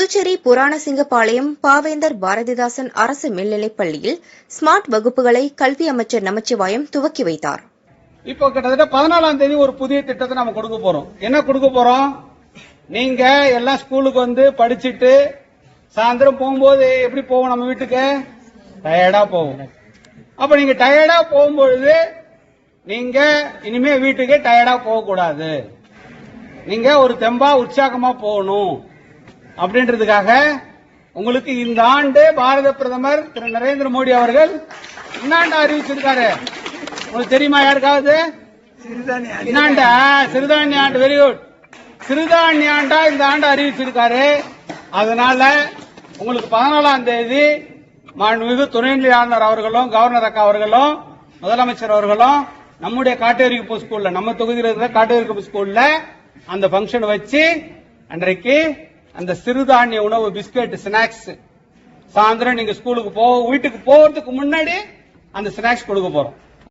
புதுச்சேரி புராணசிங்கபாளையம் பாவேந்தர் பாரதிதாசன் அரசு மேல்நிலைப் பள்ளியில் ஸ்மார்ட் வகுப்புகளை கல்வி அமைச்சர் நமச்சிவாயம் துவக்கி வைத்தார். இப்போ கிட்டத்தட்ட பதினாலாம் தேதி ஒரு புதிய திட்டத்தை நம்ம கொடுக்க போறோம். என்ன கொடுக்க போறோம்? நீங்க எல்லாம் ஸ்கூலுக்கு வந்து படிச்சுட்டு சாயந்தரம் போகும்போது எப்படி போவோம் நம்ம வீட்டுக்கு? டயர்டா போவோம். அப்ப நீங்க டயர்டா போகும்பொழுது நீங்க இனிமே வீட்டுக்கு டயர்டா போகக்கூடாது. நீங்க ஒரு தெம்பா உற்சாகமா போகணும். அப்படின்றதுக்காக உங்களுக்கு இந்த ஆண்டு பாரத பிரதமர் திரு நரேந்திர மோடி அவர்கள் என்னாண்டு அறிவிச்சிருக்காரு உங்களுக்கு தெரியுமா யாருக்காவது? என்னாண்டா சிறுதானிய ஆண்டு வெரி குட் சிறுதானிய ஆண்டா இந்த ஆண்டு அறிவிச்சிருக்காரு அதனால உங்களுக்கு பதினாலாம் தேதி மாண்புமிகு துணைநிலை ஆளுநர் அவர்களும் கவர்னர் அக்கா அவர்களும் முதலமைச்சர் அவர்களும் நம்முடைய காட்டேரிப்பு ஸ்கூல்ல நம்ம தொகுதியில் இருக்கிற காட்டேரிப்பு ஸ்கூல்ல அந்த ஃபங்க்ஷன் வச்சு அன்றைக்கு அந்த சிறுதானிய உணவு பிஸ்கட் ஸ்நாக்ஸ். சாயந்தரம் நீங்க ஸ்கூலுக்கு போ வீட்டுக்கு போறதுக்கு முன்னாடி அந்த ஸ்நாக்ஸ் கொடுக்க போறோம்.